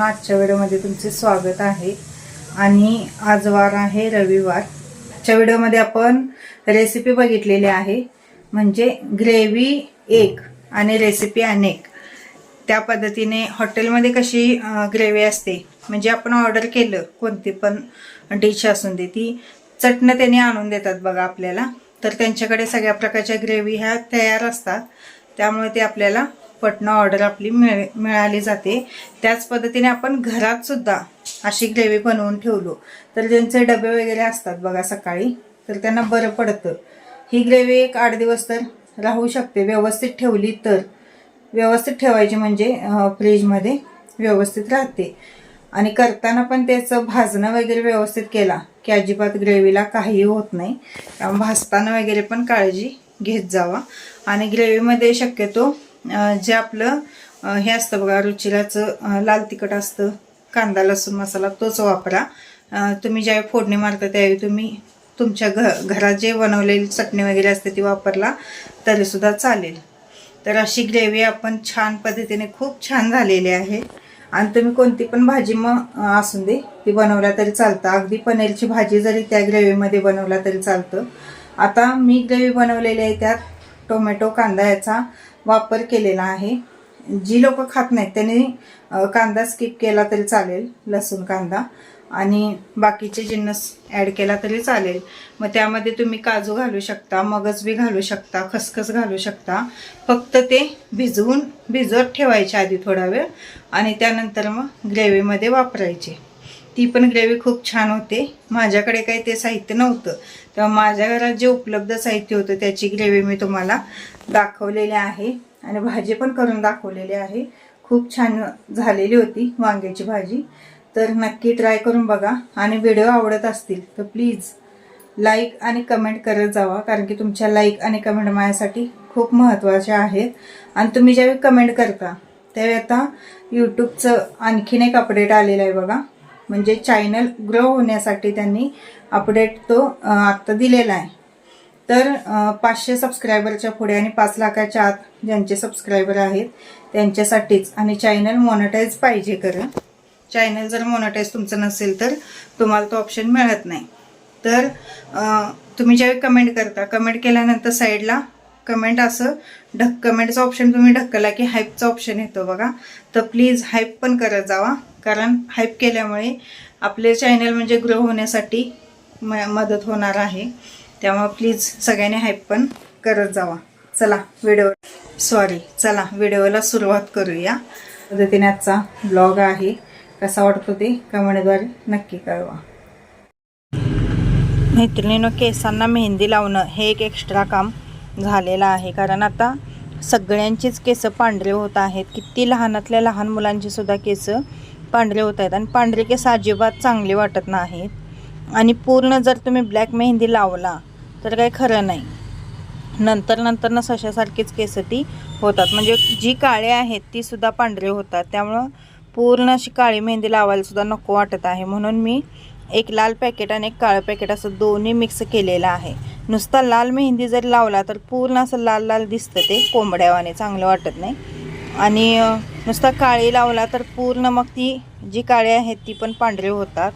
मित्रांनो आजच्या व्हिडिओमध्ये तुमचे स्वागत आहे. आणि आज वार आहे रविवार. आजच्या व्हिडिओमध्ये आपण रेसिपी बघितलेली आहे. म्हणजे ग्रेव्ही एक आणि रेसिपी अनेक त्या पद्धतीने हॉटेलमध्ये कशी ग्रेव्ही असते म्हणजे आपण ऑर्डर केलं कोणती पण डिश असून दे ती चटणं त्याने आणून देतात बघा आपल्याला. तर त्यांच्याकडे सगळ्या प्रकारच्या ग्रेव्ही ह्या तयार असतात. त्यामुळे ते आपल्याला पटणं ऑर्डर आपली मिळ मिळाली जाते. त्याच पद्धतीने आपण घरात सुद्धा अशी ग्रेव्ही बनवून ठेवलो. तर ज्यांचे डबे वगैरे असतात बघा सकाळी तर त्यांना बरं पडतं. ही ग्रेव्ही एक आठ दिवस तर राहू शकते. व्यवस्थित ठेवली तर व्यवस्थित ठेवायची म्हणजे फ्रीजमध्ये व्यवस्थित राहते. आणि करताना पण त्याचं भाजणं वगैरे व्यवस्थित केला की अजिबात ग्रेव्हीला काही होत नाही. भाजताना वगैरे पण काळजी घेत जावा. आणि ग्रेव्हीमध्ये शक्यतो जे आपलं हे असतं बघा रुचिराचं लाल तिखट असतं कांदा लसूण मसाला तोच वापरा. तुम्ही ज्यावेळी फोडणी मारता त्यावेळी तुम्ही तुमच्या घ घरात जे बनवलेली चटणी वगैरे असते ती वापरला तरीसुद्धा चालेल. तर अशी ग्रेव्ही आपण छान पद्धतीने खूप छान झालेली आहे. आणि तुम्ही कोणती पण भाजी मग असून दे ती बनवल्या तरी चालतं. अगदी पनीरची भाजी जरी त्या ग्रेव्हीमध्ये बनवला तरी चालतं. आता मी ग्रेव्ही बनवलेली आहे त्यात टोमॅटो कांदा याचा वापर केलेला आहे. जी लोक खात नाहीत त्यांनी कांदा स्किप केला तरी चालेल लसूण कांदा. आणि बाकीचे जिन्नस ॲड केला तरी चालेल. मग त्यामध्ये तुम्ही काजू घालू शकता मगज बी घालू शकता खसखस घालू शकता. फक्त ते भिजवून भिजवत ठेवायचे आधी थोडा वेळ. आणि त्यानंतर मग ग्रेव्हीमध्ये वापरायचे. ती पण ग्रेव्ही खूप छान होते. माझ्याकडे काही ते साहित्य नव्हतं. तेव्हा माझ्या घरात जे उपलब्ध साहित्य होतं त्याची ग्रेव्ही मी तुम्हाला दाखवलेली आहे. आणि भाजी पण करून दाखवलेली आहे. खूप छान झालेली होती वांग्याची भाजी. तर नक्की ट्राय करून बघा. आणि व्हिडिओ आवडत असतील तर प्लीज लाईक आणि कमेंट करत जावा. कारण की तुमच्या लाईक आणि कमेंट माझ्यासाठी खूप महत्त्वाच्या आहेत. आणि तुम्ही ज्यावेळी कमेंट करता त्यावेळी आता यूट्यूबचं आणखीन एक अपडेट आलेलं आहे बघा. म्हणजे चॅनल ग्रो होण्यासाठी त्यांनी अपडेट तो आत्ता दिलेला आहे. तर पाचशे सबस्क्रायबरच्या पुढे आणि पाच लाखाच्या आत ज्यांचे सबस्क्रायबर आहेत त्यांच्यासाठीच आणि चॅनल मॉनिटाईज पाहिजे खरं चॅनल जर मॉनिटाईज तुमचं नसेल तर तुम्हाला तो ऑप्शन मिळत नाही. तर तुम्ही ज्यावेळी कमेंट करता कमेंट केल्यानंतर साईडला कमेंट असं. ढक कमेंटचा ऑप्शन तुम्ही ढकला की हाईपचा ऑप्शन येतो बघा. तर प्लीज हाईप पण करत जावा. कारण हाईप केल्यामुळे आपले चॅनल म्हणजे ग्रो होण्यासाठी म मदत होणार आहे. त्यामुळे प्लीज सगळ्यांनी हाईप पण करत जावा. चला व्हिडिओ सॉरी चला व्हिडिओला सुरुवात करूया. पद्धतीने आजचा ब्लॉग आहे. कसा वाटतो ते कमेंटद्वारे नक्की कळवा. मैत्रिणीनं केसांना मेहंदी लावणं हे एक एक्स्ट्रा काम. झालेला आहे. कारण आता सगळ्यांचीच केसं पांढरे होत आहेत. किती लहानातल्या लहान मुलांची सुद्धा पांढरे होत आहेत. आणि पांढरे केस अजिबात चांगले वाटत नाहीत. आणि पूर्ण जर तुम्ही ब्लॅक मेहंदी लावला तर काही खरं नाही. नंतर नंतर ना सशासारखीच केस ती होतात. म्हणजे जी काळे आहेत ती सुद्धा पांढरे होतात. त्यामुळं पूर्ण अशी काळी मेहंदी लावायला सुद्धा नको वाटत आहे. म्हणून मी एक लाल पॅकेट आणि एक काळं पॅकेट असं दोन्ही मिक्स केलेलं आहे. नुसता लाल मेहंदी जर लावला तर पूर्ण असं लाल लाल दिसतं ते कोंबड्यावाने चांगलं वाटत नाही. आणि नुसता काळी लावला तर पूर्ण मग ती जी काळी आहेत ती पण पांढरी होतात.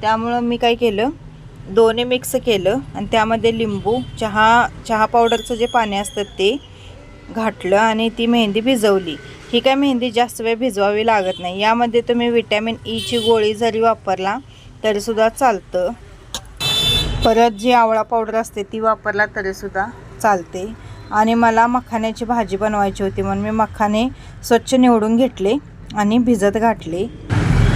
त्यामुळं मी काय केलं दोन्ही मिक्स केलं आणि त्यामध्ये लिंबू चहा चहा पावडरचं जे पाणी असतं ते घातलं आणि ती मेहंदी भिजवली. ही काय मेहंदी जास्त वेळ भिजवावी लागत नाही. यामध्ये तुम्ही विटॅमिन ईची e गोळी जरी वापरला तरीसुद्धा चालतं. परत जी आवळा पावडर असते ती वापरला तरीसुद्धा चालते. आणि मला मखाण्याची भाजी बनवायची होती म्हणून मी मखाने स्वच्छ निवडून घेतले आणि भिजत घातले.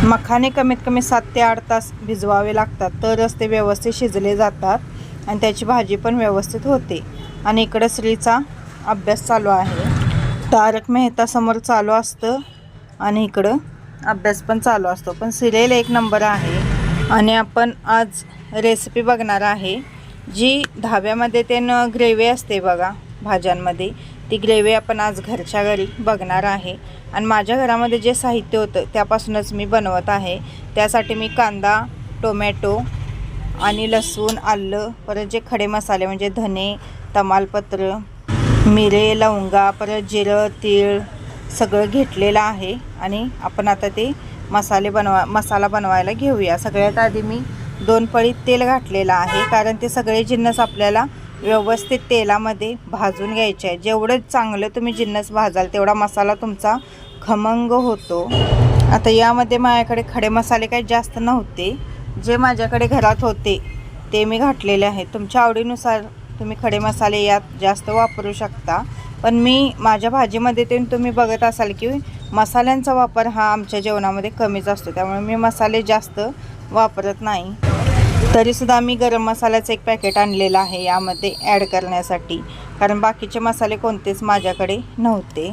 मखाने कमीत कमी सात ते आठ तास भिजवावे लागतात तरच ते व्यवस्थित शिजले जातात आणि त्याची भाजी पण व्यवस्थित होते. आणि इकडं स्त्रीचा अभ्यास चालू आहे. तारक मेहता समोर चालू असतं आणि इकडं अभ्यास पण चालू असतो. पण सिरियल एक नंबर आहे. आणि आपण आज रेसिपी बघणार आहे. जी धाब्यामध्ये ते न ग्रेव्ही असते बघा भाज्यांमध्ये. ती ग्रेव्ही आपण आज घरच्या घरी बघणार आहे. आणि माझ्या घरामध्ये जे साहित्य होतं त्यापासूनच मी बनवत आहे. त्यासाठी मी कांदा टोमॅटो आणि लसूण आलं परत जे खडे मसाले म्हणजे धने तमालपत्र मिरे लवंगा परत जिरं तीळ सगळं घेतलेलं आहे. आणि आपण आता ते मसाले बनवा मसाला बनवायला घेऊया. सगळ्यात आधी मी दोन पळी तेल घातलेलं आहे कारण ते सगळे जिन्नस आपल्याला व्यवस्थित तेलामध्ये भाजून घ्यायचे आहे. जेवढं चांगलं तुम्ही जिन्नस भाजाल तेवढा मसाला तुमचा खमंग होतो. आता यामध्ये माझ्याकडे खडे मसाले काही जास्त नव्हते. जे माझ्याकडे घरात होते ते मी घातलेले आहेत. तुमच्या आवडीनुसार तुम्ही खडे मसाले यात जास्त वापरू शकता. पण मी माझ्या भाजीमध्ये ते तुम्ही बघत असाल की मसाल्यांचा वापर हा आमच्या जेवणामध्ये कमीच असतो. त्यामुळे मी मसाले जास्त वापरत नाही. तरीसुद्धा मी गरम मसाल्याचं एक पॅकेट आणलेलं आहे यामध्ये ॲड करण्यासाठी. कारण बाकीचे मसाले कोणतेच माझ्याकडे नव्हते.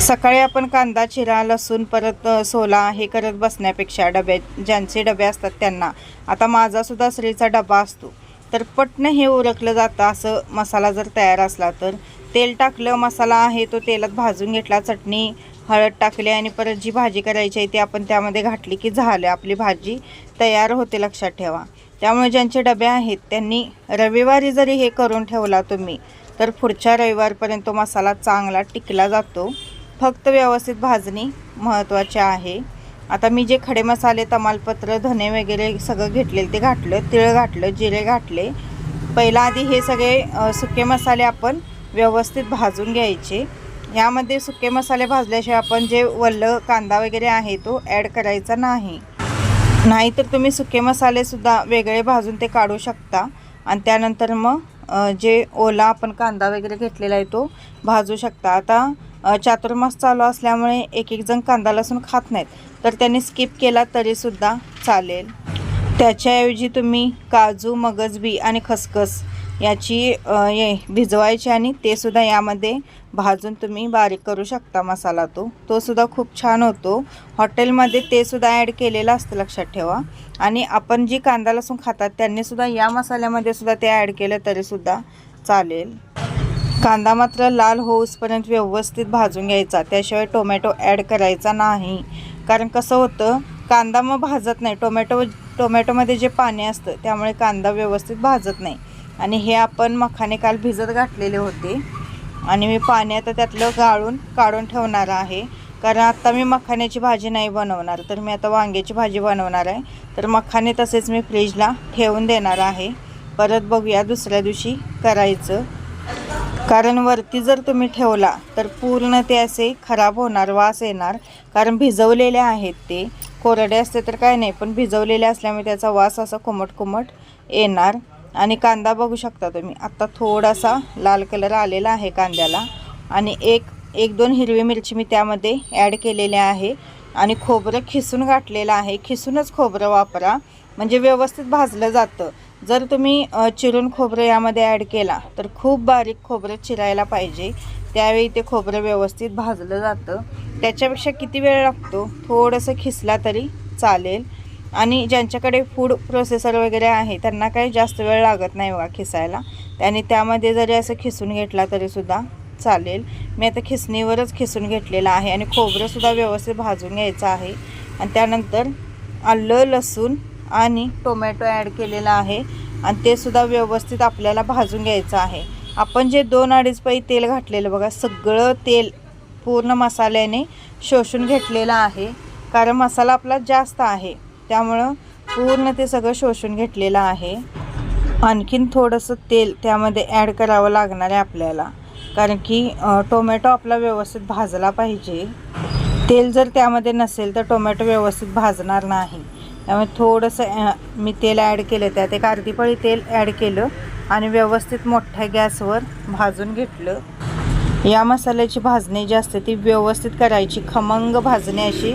सकाळी आपण कांदा चिरा लसूण परत सोला हे करत बसण्यापेक्षा डबे ज्यांचे डबे असतात त्यांना. आता माझासुद्धा स्त्रीचा डबा असतो. तर पटणं हे उरकलं जातं असं मसाला जर तयार असला तर. तेल टाकलं मसाला आहे तो तेलात भाजून घेतला चटणी हळद टाकली आणि परत जी भाजी करायची आहे ती आपण त्यामध्ये घातली की झालं. आपली भाजी तयार होते लक्षात ठेवा. त्यामुळे ज्यांचे डबे आहेत त्यांनी रविवारी जरी हे करून ठेवला तुम्ही तर पुढच्या रविवारपर्यंत मसाला चांगला टिकला जातो. फक्त व्यवस्थित भाजणी महत्त्वाची आहे. आता मी जे खडे मसाले तमालपत्र धने वगैरे सगळं घेतलेलं ते घातलं तिळ घातलं जिरे घातले. पहिला आधी हे सगळे सुके मसाले आपण व्यवस्थित भाजून घ्यायचे. यामध्ये सुके मसाले भाजल्याशिवाय आपण जे वल्ल कांदा वगैरे आहे तो ॲड करायचा नाही. नाहीतर तुम्ही सुके मसालेसुद्धा वेगळे भाजून ते काढू शकता. आणि त्यानंतर मग जे ओला आपण कांदा वगैरे घेतलेला आहे तो भाजू शकता. आता चातुर्मास चालू असल्यामुळे एक एक जण कांदा लसूण खात नाहीत. तर त्यांनी स्किप केला तरीसुद्धा चालेल. त्याच्याऐवजी तुम्ही काजू मगजबी आणि खसखस याची ये भिजवायची आणि ते सुद्धा यामध्ये भाजून तुम्ही बारीक करू शकता मसाला तो. तो सुद्धा खूप छान होतो. हॉटेलमध्ये ते सुद्धा ॲड केलेलं असतं लक्षात ठेवा. आणि आपण जी कांदा लसूण खातात त्यांनी सुद्धा या मसाल्यामध्ये सुद्धा ते ॲड केलं तरीसुद्धा चालेल. कांदा मात्र लाल होऊसपर्यंत व्यवस्थित भाजून घ्यायचा. त्याशिवाय टोमॅटो ॲड करायचा नाही. कारण कसं होतं कांदा मग भाजत नाही. टोमॅटो टोमॅटोमध्ये जे पाणी असतं त्यामुळे कांदा व्यवस्थित भाजत नाही. आणि हे आपण मखाने काल भिजत घातलेले होते. आणि मी पाणी आता त्यातलं गाळून काढून ठेवणार आहे. कारण आत्ता मी मखाण्याची भाजी नाही बनवणार. तर मी आता वांग्याची भाजी बनवणार आहे. तर मखाने तसेच मी फ्रीजला ठेवून देणार आहे. परत बघूया दुसऱ्या दिवशी करायचं. कारण वरती जर तुम्ही ठेवला तर पूर्ण ते असे खराब होणार वास येणार. कारण भिजवलेले आहेत ते. कोरडे असते तर काय नाही पण भिजवलेले असल्यामुळे त्याचा वास असा कोमट कोमट येणार. आणि कांदा बघू शकता तुम्ही. आत्ता थोडासा लाल कलर आलेला आहे कांद्याला. आणि एक एक दोन हिरवी मिरची मी त्यामध्ये ॲड केलेले आहे. आणि खोबरं खिसून गाठलेलं आहे. खिसूनच खोबरं वापरा. म्हणजे व्यवस्थित भाजलं जातं. जर तुम्ही चिरून खोबरं यामध्ये ॲड केला तर खूप बारीक खोबरं चिरायला पाहिजे. त्यावेळी ते खोबरं व्यवस्थित भाजलं जातं. त्याच्यापेक्षा किती वेळ लागतो? थोडंसं खिसला तरी चालेल. आणि ज्यांच्याकडे फूड प्रोसेसर वगैरे आहे त्यांना काही जास्त वेळ लागत नाही बघा खिसायला. त्याने त्यामध्ये जरी असं खिसून घेतला तरीसुद्धा चालेल. मी आता खिसणीवरच खिसून घेतलेलं आहे आणि खोबरंसुद्धा व्यवस्थित भाजून घ्यायचं आहे. आणि त्यानंतर आलं लसूण आणि टोमॅटो ॲड केलेला आहे आणि ते सुद्धा व्यवस्थित आपल्याला भाजून घ्यायचं आहे. आपण जे दोन अडीच पै तेल घातलेलं बघा सगळं तेल पूर्ण मसाल्याने शोषून घेतलेलं आहे. कारण मसाला आपला जास्त आहे. त्यामुळं पूर्ण ते सगळं शोषून घेतलेलं आहे. आणखीन थोडंसं तेल त्यामध्ये ॲड करावं लागणार आहे आपल्याला. कारण की टोमॅटो आपला व्यवस्थित भाजला पाहिजे. तेल जर त्यामध्ये नसेल तर टोमॅटो व्यवस्थित भाजणार नाही. त्यामुळे थोडंसं मी तेल ॲड केलं. त्यात एक अर्धी पळी तेल ॲड केलं आणि व्यवस्थित मोठ्या गॅसवर भाजून घेतलं. या मसाल्याची भाजणी जी असते ती व्यवस्थित करायची. खमंग भाजणी अशी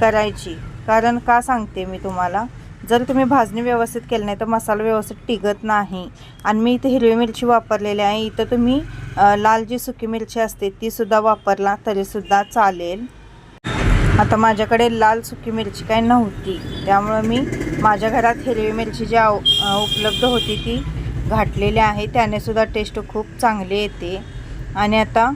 करायची. कारण का सांगते मी तुम्हाला? जर तुम्ही भाजणी व्यवस्थित केली नाही तर मसाला व्यवस्थित टिकत नाही. आणि मी इथे हिरवी मिरची वापरलेली आहे. इथं तुम्ही लाल जी सुकी मिरची असते तीसुद्धा वापरला तरीसुद्धा चालेल. आता माझ्याकडे लाल सुकी मिरची काही नव्हती. त्यामुळं मी माझ्या घरात हिरवी मिरची जी आव- उपलब्ध होती ती घातलेली आहे. त्यानेसुद्धा टेस्ट खूप चांगली येते. आणि आता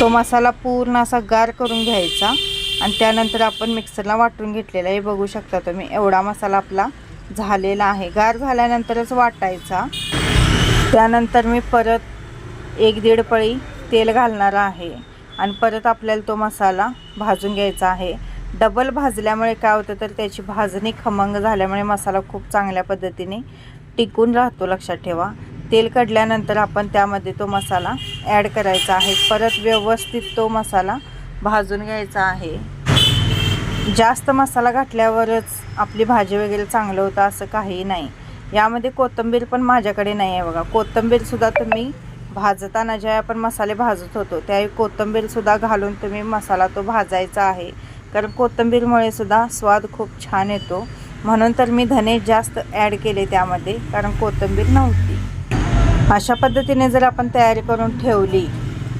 तो मसाला पूर्ण असा गार करून घ्यायचा. आणि त्यानंतर आपण मिक्सरला वाटून घेतलेला हे बघू शकता तुम्ही एवढा मसाला आपला झालेला आहे. गार झाल्यानंतरच वाटायचा. त्यानंतर मी परत एक दीड पळी तेल घालणार आहे. आणि परत आपल्याला तो मसाला भाजून घ्यायचा आहे. डबल भाजल्यामुळे काय होतं तर त्याची भाजणी खमंग झाल्यामुळे मसाला खूप चांगल्या पद्धतीने टिकून राहतो लक्षात ठेवा. तेल काढल्यानंतर आपण त्यामध्ये तो मसाला ॲड करायचा आहे. परत व्यवस्थित तो मसाला भाजून घ्यायचा आहे. जास्त मसाला घातल्यावरच आपली भाजी वगैरे चांगलं होतं असं काही नाही. यामध्ये कोथिंबीर पण माझ्याकडे नाही आहे बघा. कोथिंबीरसुद्धा तुम्ही भाजताना ज्या आपण मसाले भाजत होतो त्यावेळी कोथिंबीरसुद्धा घालून तुम्ही मसाला तो भाजायचा आहे. कारण कोथिंबीरमुळे सुद्धा स्वाद खूप छान येतो. म्हणून तर मी धने जास्त ॲड केले त्यामध्ये कारण कोथिंबीर नव्हती. अशा पद्धतीने जर आपण तयारी करून ठेवली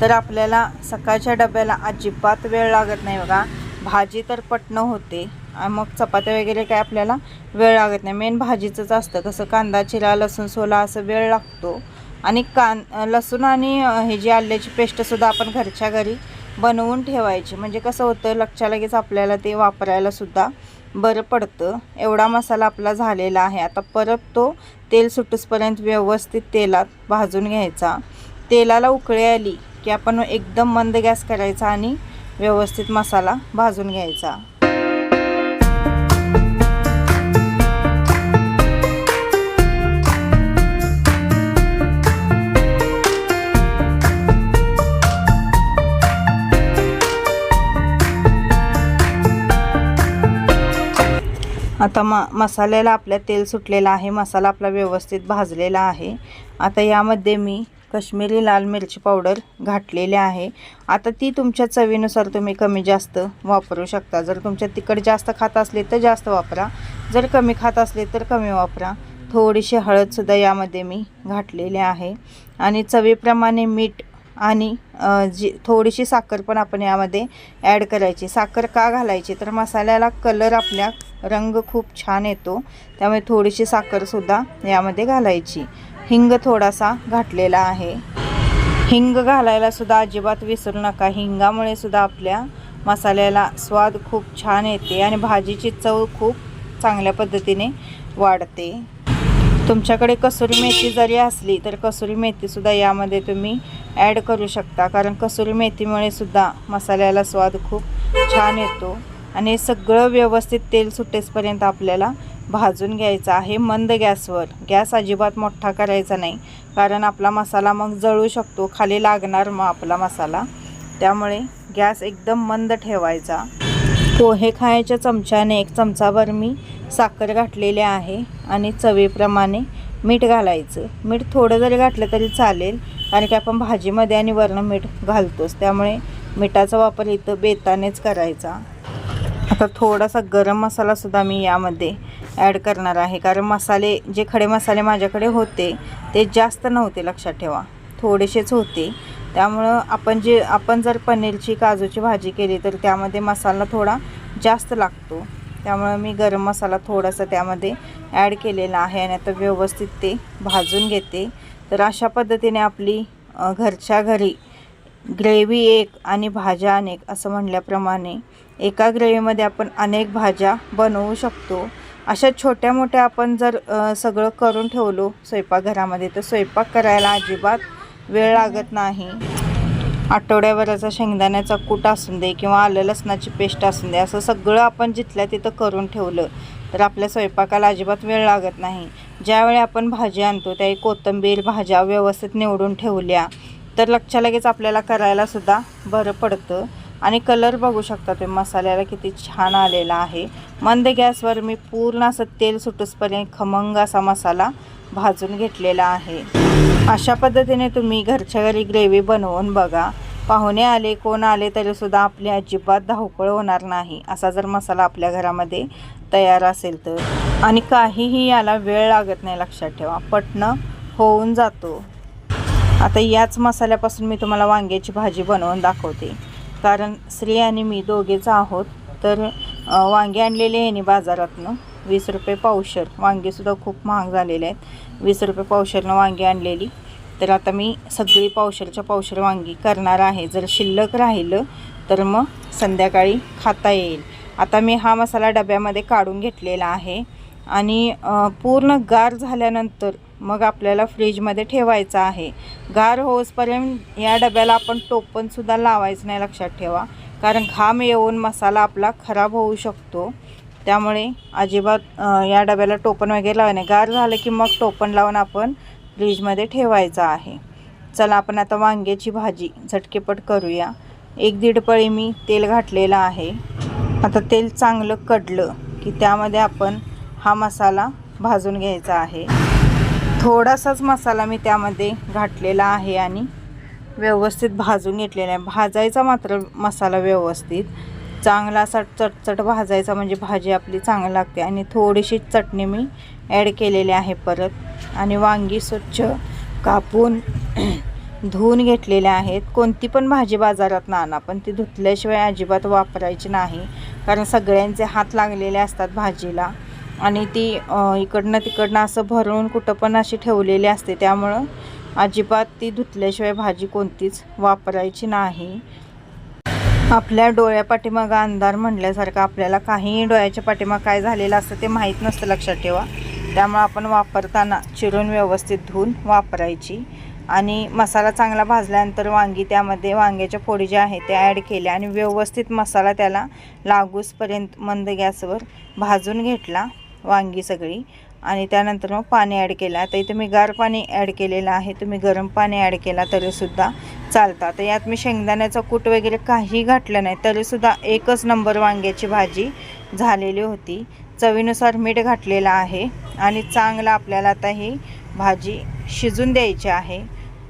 तर आपल्याला सकाळच्या डब्याला अजिबात वेळ लागत नाही बघा. भाजी तर पटणं होते. मग चपात्या वगैरे काय आपल्याला वेळ लागत नाही. मेन भाजीचंच असतं. कसं कांदा चिरा लसूण सोला असं वेळ लागतो. आणि कान लसूण आणि हे जी आल्याची पेस्टसुद्धा आपण घरच्या घरी बनवून ठेवायची. म्हणजे कसं होतं लक्षात लगेच आपल्याला ते वापरायलासुद्धा बरं पडतं. एवढा मसाला आपला झालेला आहे. आता परत तो तेल सुटूसपर्यंत व्यवस्थित तेलात भाजून घ्यायचा. तेलाला उकळी आली की आपण एकदम मंद गॅस करायचा आणि व्यवस्थित मसाला भाजून घ्यायचा. आता म मसाल्याला आपल्या तेल सुटलेलं आहे मसाला आपला व्यवस्थित भाजलेला आहे. आता यामध्ये मी कश्मीरी लाल मिरची पावडर घातलेली आहे. आता ती तुमच्या चवीनुसार तुम्ही कमी जास्त वापरू शकता. जर तुमच्या तिखट जास्त खात असले तर जास्त वापरा. जर कमी खात असले तर कमी वापरा. थोडीशी हळदसुद्धा यामध्ये मी घातलेली आहे. आणि चवीप्रमाणे मीठ आणि जी थोडीशी साखर पण आपण यामध्ये ॲड करायची. साखर का घालायची? तर मसाल्याला कलर आपल्या रंग खूप छान येतो. त्यामुळे थोडीशी साखरसुद्धा यामध्ये घालायची. हिंग थोडासा घातलेला आहे. हिंग घालायला सुद्धा अजिबात विसरू नका. हिंगामुळे सुद्धा आपल्या मसाल्याला स्वाद खूप छान येते आणि भाजीची चव खूप चांगल्या पद्धतीने वाढते. तुमच्याकडे कसुरी मेथी जरी असली तर कसुरी मेथीसुद्धा यामध्ये तुम्ही ॲड करू शकता. कारण कसुरी मेथीमुळे सुद्धा मसाल्याला स्वाद खूप छान येतो आणि सगळं व्यवस्थित तेल सुटेसपर्यंत आपल्याला भाजून घ्यायचा आहे मंद गॅसवर. गॅस अजिबात मोठा करायचा नाही कारण आपला मसाला मग जळू शकतो खाली लागणार मग आपला मसाला. त्यामुळे गॅस एकदम मंद ठेवायचा. पोहे खायच्या चमच्याने एक चमचाभर मी साखर घातलेली आहे आणि चवीप्रमाणे मीठ घालायचं. मीठ थोडं जरी घातलं तरी चालेल कारण की आपण भाजीमध्ये आणि वरण मीठ घालतोच. त्यामुळे मिठाचा वापर इथं बेतानेच करायचा. आता थोडासा गरम मसालासुद्धा मी यामध्ये ॲड करणार आहे. कारण मसाले जे खडे मसाले माझ्याकडे होते ते जास्त नव्हते लक्षात ठेवा. थोडेसेच होते. त्यामुळं आपण जे आपण जर पनीरची काजूची भाजी केली तर त्यामध्ये मसाला थोडा जास्त लागतो. त्यामुळं मी गरम मसाला थोडासा त्यामध्ये ॲड केलेला आहे आणि आता व्यवस्थित ते भाजून घेते. तर अशा पद्धतीने आपली घरच्या घरी ग्रेव्ही एक आणि भाज्या अनेक असं म्हणल्याप्रमाणे एका ग्रेव्हीमध्ये आपण अनेक भाज्या बनवू शकतो. अशा छोट्या मोठ्या आपण जर सगळं करून ठेवलो स्वयंपाकघरामध्ये तर स्वयंपाक करायला अजिबात वेळ लागत नाही. आठवड्याभराचा शेंगदाण्याचा कूट असून दे किंवा आलं लसणाची पेस्ट असून दे असं सगळं आपण जिथल्या तिथं करून ठेवलं तर आपल्या स्वयंपाकाला अजिबात वेळ लागत नाही. ज्यावेळी आपण भाजी आणतो त्यावेळी कोथिंबीर भाज्या व्यवस्थित निवडून ठेवल्या तर लक्षा लगेच आपल्याला करायलासुद्धा बरं पडतं. आणि कलर बघू शकता तुम्ही मसाल्याला किती छान आलेला आहे. मंद गॅसवर मी पूर्ण असं तेल सुटूसपर्यंत खमंग असा मसाला भाजून घेतलेला आहे. अशा पद्धतीने तुम्ही घरच्या घरी ग्रेव्ही बनवून बघा. पाहुणे आले कोण आले तरीसुद्धा आपली अजिबात धावपळ होणार नाही. असा जर मसाला आपल्या घरामध्ये तयार असेल तर. आणि काहीही याला वेळ लागत नाही लक्षात ठेवा. पटणं होऊन जातो. आता याच मसाल्यापासून मी तुम्हाला वांग्याची भाजी बनवून दाखवते. कारण स्त्री आणि मी दोघेच आहोत तर वांगे आणलेले आहे बाजारातनं. वीस रुपये पावशर. वांगेसुद्धा खूप महाग झालेले आहेत. वीस रुपये पावशरनं वांगी आणलेली. तर आता मी सगळी पावशरच्या पावशर वांगी करणार आहे. जर शिल्लक राहिलं तर मग संध्याकाळी खाता येईल. आता मी हा मसाला डब्यामध्ये काढून घेतलेला आहे. आणि पूर्ण गार झाल्यानंतर मग आपल्याला फ्रीजमध्ये ठेवायचा आहे. गार होसपर्यंत या डब्याला आपण टोपणसुद्धा लावायचं नाही लक्षात ठेवा. कारण घाम येऊन मसाला आपला खराब होऊ शकतो. त्यामुळे अजिबात या डब्याला टोपण वगैरे लावणे गार झालं की मग टोपण लावून आपण फ्रीजमध्ये ठेवायचं आहे. चला आपण आता वांग्याची भाजी झटकेपट करूया. एक दीड पळी मी तेल घातलेलं आहे. आता तेल चांगलं कडलं की त्यामध्ये आपण हा मसाला भाजून घ्यायचा आहे. थोडासाच मसाला मी त्यामध्ये घातलेला आहे आणि व्यवस्थित भाजून घेतलेला आहे. भाजायचा मात्र मसाला व्यवस्थित. चांगला असा चटचट भाजायचा म्हणजे भाजी आपली चांगली लागते. आणि थोडीशी चटणी मी ॲड केलेली आहे परत. आणि वांगी स्वच्छ कापून धुवून घेतलेल्या आहेत. कोणती पण भाजी बाजारात आणा पण ती धुतल्याशिवाय अजिबात वापरायची नाही. कारण सगळ्यांचे हात लागलेले असतात भाजीला. आणि ती इकडनं तिकडनं असं भरून कुठं पण अशी ठेवलेली असते. त्यामुळं अजिबात ती धुतल्याशिवाय भाजी कोणतीच वापरायची नाही. आपल्या डोळ्या पाठीमागं अंधार म्हणल्यासारखं आपल्याला काहीही डोळ्याच्या पाठीमागं काय झालेलं असतं ते माहीत नसतं लक्षात ठेवा. त्यामुळं आपण वापरताना चिरून व्यवस्थित धुवून वापरायची. आणि मसाला चांगला भाजल्यानंतर वांगी त्यामध्ये वांग्याच्या फोडी ज्या आहेत त्या ॲड केल्या आणि व्यवस्थित मसाला त्याला लागूसपर्यंत मंद गॅसवर भाजून घेतला. वांगी सगळी. आणि त्यानंतर मग पाणी ॲड केलं. आता इथे मी गार पाणी ॲड केलेलं आहे. तुम्ही गरम पाणी ॲड केला तरीसुद्धा चालतं. तर यात मी शेंगदाण्याचा कूट वगैरे काही घातलं नाही तरीसुद्धा एकच नंबर वांग्याची भाजी झालेली होती. चवीनुसार मीठ घातलेलं आहे. आणि चांगलं आपल्याला आता ही भाजी शिजून द्यायची आहे.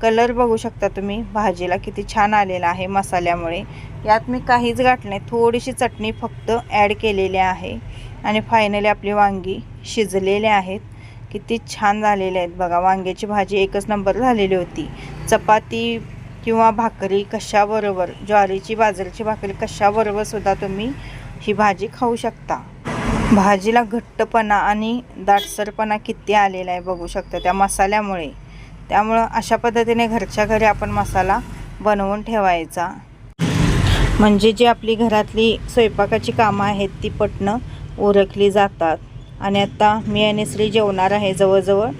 कलर बघू शकता तुम्ही भाजीला किती छान आलेला आहे मसाल्यामुळे. यात मी काहीच घातलं नाही. थोडीशी चटणी फक्त ॲड केलेली आहे. आणि फायनली आपली वांगी शिजलेले आहेत. किती छान झालेले आहेत बघा. वांग्याची भाजी एकच नंबर झालेली होती. चपाती किंवा भाकरी कशाबरोबर? ज्वारीची बाजरीची भाकरी कशाबरोबर सुद्धा तुम्ही ही भाजी खाऊ शकता. भाजीला घट्टपणा आणि दाटसरपणा किती आलेला आहे बघू शकता त्या मसाल्यामुळे. त्यामुळं अशा पद्धतीने घरच्या घरी आपण मसाला बनवून ठेवायचा. म्हणजे जी आपली घरातली स्वयंपाकाची कामं आहेत ती पटणं उरकली जातात. आणि आत्ता मी आणि श्री जेवणार आहे. जवळजवळ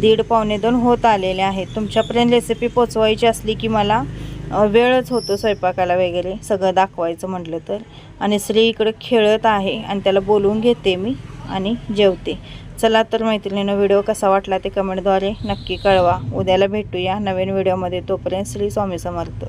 दीड पावणे दोन होत आलेले आहेत. तुमच्यापर्यंत रेसिपी पोचवायची असली की मला वेळच होतो स्वयंपाकाला वगैरे. सगळं दाखवायचं म्हटलं तर. आणि श्री इकडं खेळत आहे आणि त्याला बोलवून घेते मी आणि जेवते. चला तर मैत्रिणीनं व्हिडिओ कसा वाटला ते कमेंटद्वारे नक्की कळवा. उद्याला भेटूया नवीन व्हिडिओमध्ये तोपर्यंत श्री स्वामी समर्थ.